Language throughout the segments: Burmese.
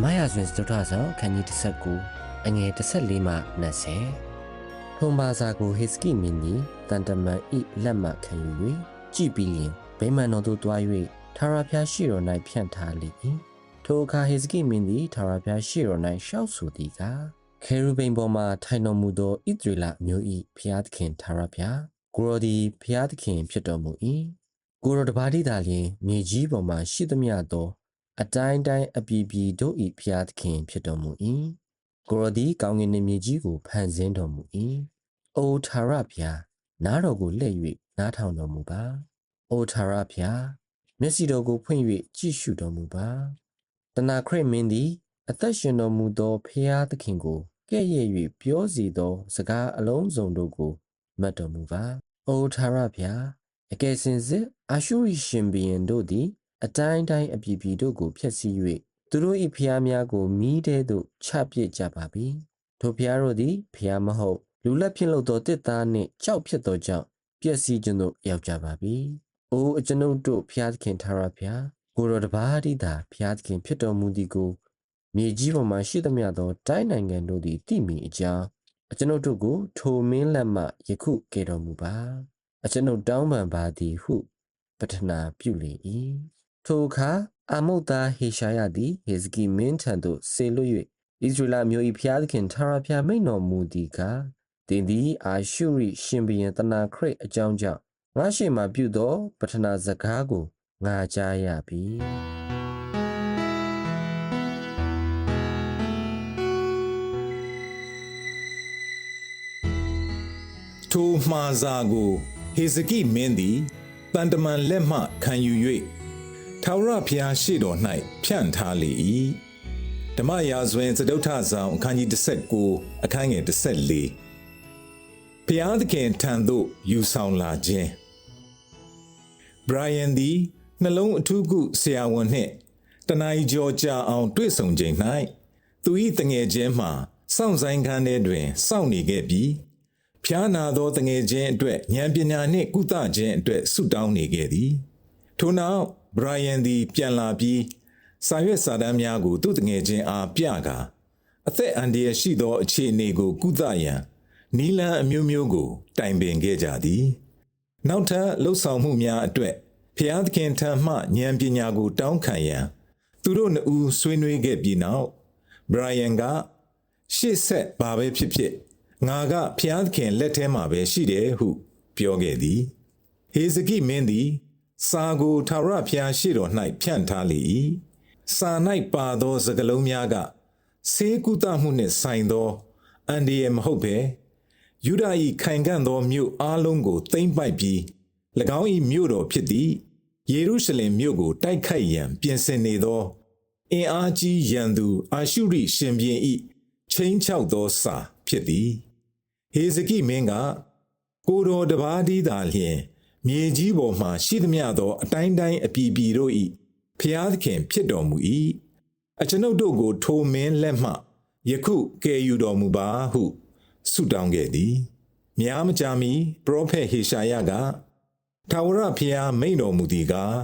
မ္မရာဇဝင်စတုထဆောင်ခန်းကြီး19အငယ်14မှ20ထုံပါစာကိုဟေစကိမင်းကြီးတန်တမန်ဤလက်မှခံယူ၍ကြည်ပြီးရင်ဗိမာန်တော်သို့တွား၍ထာဝရဘုရားရှိတော်၌ဖြန့်ထားလေ၏ထိုအခါဟေစကိမင်းသည်ထာဝရဘုရားရှိတော်၌ရှောက်ဆိုသည်ကားခေရုဗိမ်ပေါ်မှထိုင်တော်မူသောဣသရေလမျိုး၏ဘုရားသခင်ထာဝရဘုရားကိုရောသည်ဘုရားသခင်ဖြစ်တော်မူ၏ကိုရောတပါးတိသာလျှင်မြေကြီးပေါ်မှရှိသမျှသော အတိုင်းတိုင်းအပြည်ပြည်တို့၏ဖျားသခင်ဖြစ်တော်မူ၏ကိုရောသည်ကောင်းကင်နှင့်မြေကြီးကိုဖန်ဆင်းတော်မူ၏အိုထာရဖျားနားတော်ကိုလှည့်၍နားထောင်တော်မူပါအိုထာရဖျားမျက်စိတော်ကိုဖွင့်၍ကြည့်ရှုတော်မူပါတနာခရစ်မင်းသည် အသက်ရှင်တော်မူသောဖျားသခင်ကိုကဲ့ရဲ့၍ပြောစီသော စကားအလုံးစုံတို့ကိုမှတ်တော်မူပါအိုထာရဖျားအကယ်စင်စစ်အာရှုရိရှင်ဘီရင်တို့သည် အတိုင်းတိုင်းအပြည်ပြည်တို့ကိုဖျက်ဆီး၍သူတို့၏ဖျားများကိုမိတဲသို့ချပစ်ကြပါပြီထိုဖျားတို့သည်ဖျားမဟုတ်လူလက်ဖြင့်လုပ်သောတစ်သားနှင့်ကြောက်ဖြစ်သောကြောင့်ပျက်စီးခြင်းသို့ရောက်ကြပါပြီ။အိုအကျွန်ုပ်တို့ဖျားသခင်ထာဝရဖျားကိုရောတပါးတိသာဖျားသခင်ဖြစ်တော်မူသည်ကိုမြေကြီးပေါ်မှရှိသမျှသောတိုင်းနိုင်ငံတို့သည်သိမိအကြောင်းအကျွန်ုပ်တို့ကိုထိုမင်းလက်မှယခုကယ်တော်မူပါ။အကျွန်ုပ်တောင်းပန်ပါသည်ဟုပတနာပြုလေ၏။ ထိုအခါအာမုတ်သားဟေရှာယသည်ဟေဇကိမင်းထံသို့ဆေလွတ်၍ဣသရေလမျိုး၏ဖျားသခင်ထာဝရဘုရားမိန့်တော်မူသည်ကားတင်သည်အာရှုရိရှင်ဘုရင်တနာခရိတ်အကြောင်းကြောင့်ငါရှိမှပြုသောပထနာစကားကိုငါကြားရပြီထိုမှားစာကိုဟေဇကိမင်းသည်တန်တမန်လက်မှခံယူ၍ ထာဝရဘုရားရှေ့တော်၌ဖြန့်ထားလေ၏ဓမ္မရာဇဝင်စတုထဆောင်အခန်းကြီး19အခန်းငယ်14ဘုရားသခင်ထံသို့ယူဆောင်လာခြင်းဘရိုင်ယန်သည်နှလုံးအထူးကုဆရာဝန်နှင့်တနင်္ဂကြောကြာအောင်တွေ့ဆုံချိန်၌သူ၏တငယ်ချင်းမှစောင့်ဆိုင်ခန်းထဲတွင်စောင့်နေခဲ့ပြီးဖျားနာသောတငယ်ချင်းအတွက်ဉာဏ်ပညာနှင့်ကုသခြင်းအတွက်ဆုတောင်းနေခဲ့သည်ထို့နောက် ဘရိုင်ယန်သည်ပြန်လာပြီးစာရွက်စာတမ်းများကိုသူ့တငယ်ချင်းအားပြကာအသက်အန္တရာယ်ရှိသောအခြေအနေကိုကုသရန်နီလန်အမျိုးမျိုးကို တိုင်ပင်ခဲ့ကြသည် နောက်ထပ်လှုပ်ဆောင်မှုများအတွက်ဖျားသခင်ထံမှဉာဏ်ပညာကို တောင်းခံရန်သူတို့နှစ်ဦးဆွေးနွေးခဲ့ပြီးနောက်ဘရိုင်ယန်ကရှေ့ဆက်ဘာပဲဖြစ်ဖြစ်ငါကဖျားသခင်လက်ထဲမှာပဲရှိတယ်ဟု ပြောခဲ့သည်ဟေဇကိမင်းသည် စာကိုထာဝရဘုရားရှေ့တော်၌ဖြန့်ထားလေ၏စာ၌ပါသောစကားလုံးများကဆေးကုသမှုနှင့်ဆိုင်သောအန်ဒီယမဟုတ်ပဲယူဒာ၏ခိုင်ခံ့သောမြို့အားလုံးကိုသိမ့်ပိုက်ပြီး၎င်း၏မြို့တော်ဖြစ်သည့်ယေရုရှလင်မြို့ကိုတိုက်ခိုက်ရန်ပြင်ဆင်နေသောအင်အားကြီးရန်သူ အာရှုရိရှင်ဘုရင်၏ချင်းချောက်သောစာဖြစ်သည်ဟေဇကိမင်းကကိုတော်တပါးတည်းသာလျှင် မြေကြီးပေါ်မှရှိသမျှသောအတိုင်းတိုင်းအပြည်ပြည်တို့၏ဖျားသခင်ဖြစ်တော်မူ၏အကျွန်ုပ်တို့ကိုထိုမင်းလက်မှယခုကယ်ယူတော်မူပါဟုဆုတောင်းခဲ့သည်များမကြာမီပရောဖက်ဟေရှာယကထာဝရဘုရားမိန့်တော်မူသည်ကား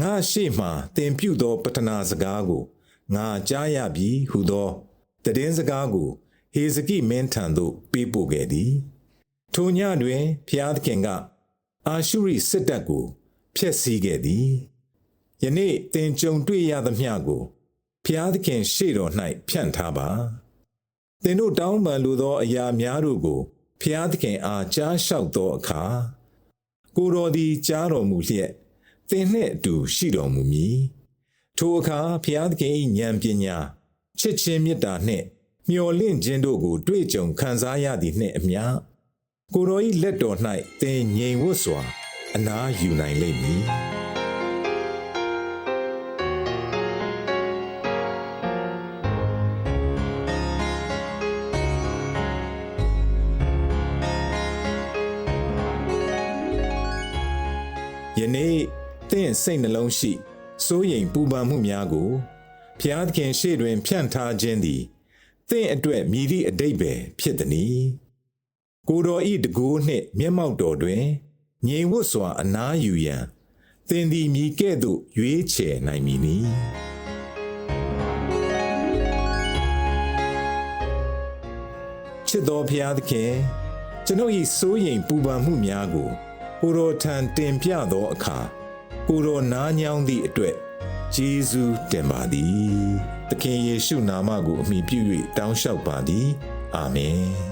ငါရှေ့မှသင်ပြုသောပတနာစကားကိုငါကြားရပြီဟုသောတည်င်းစကားကိုဟေဇကိမင်းထံသို့ပေးပို့ခဲ့သည်ထိုညတွင်ဖျားသခင်က အာရှုရိစစ်တပ်ကိုဖျက်ဆီးခဲ့သည်ယနေ့သင်ကြုံတွေ့ရသမျှကိုဖျားသခင်ရှေ့တော်၌ဖြန့်ထားပါသင်တို့တောင်းပန်လိုသောအရာများတို့ကိုဖျားသခင်အားကြားလျှောက်သောအခါကိုယ်တော်သည်ကြားတော်မူလျက်သင်နှင့်အတူရှိတော်မူမည်ထိုအခါဖျားသခင်၏ဉာဏ်ပညာချစ်ခြင်းမေတ္တာနှင့်မျှော်လင့်ခြင်းတို့ကို တွေ့ကြုံခံစားရသည်နှင့်အမျှ ကိုတော်၏လက်တော်၌သင်ငြိမ်ဝတ်စွာ အနာယူနိုင်လိမ့်မည်ယနေ့သင်စိတ်နှလုံးရှိစိုးရိမ်ပူပန်မှုများကိုဖျားသခင်ရှေ့တွင်ဖြန့်ထားခြင်းသည်သင်အတွက်မြည်သည့်အတိတ်ပဲဖြစ်သည်။ ကိုယ်တော်ဤတကိုးနှင့်မျက်မှောက်တော်တွင်ငြိမ်ဝတ်စွာအနားယူရန်သင်သည်မြည်ကဲ့သို့ရွေးချယ်နိုင်မည်နီ။ချစ်တော်ဖျားသခင်ကျွန်ုပ်၏စိုးရိမ်ပူပန်မှုများကိုကိုယ်တော်ထံတင်ပြသောအခါကိုယ်တော်နားညောင်းသည့်အတွက်ဂျေဇုတင်ပါသည်သခင်ယေရှုနာမကိုအမိပြု၍တောင်းလျှောက်ပါသည်အာမင်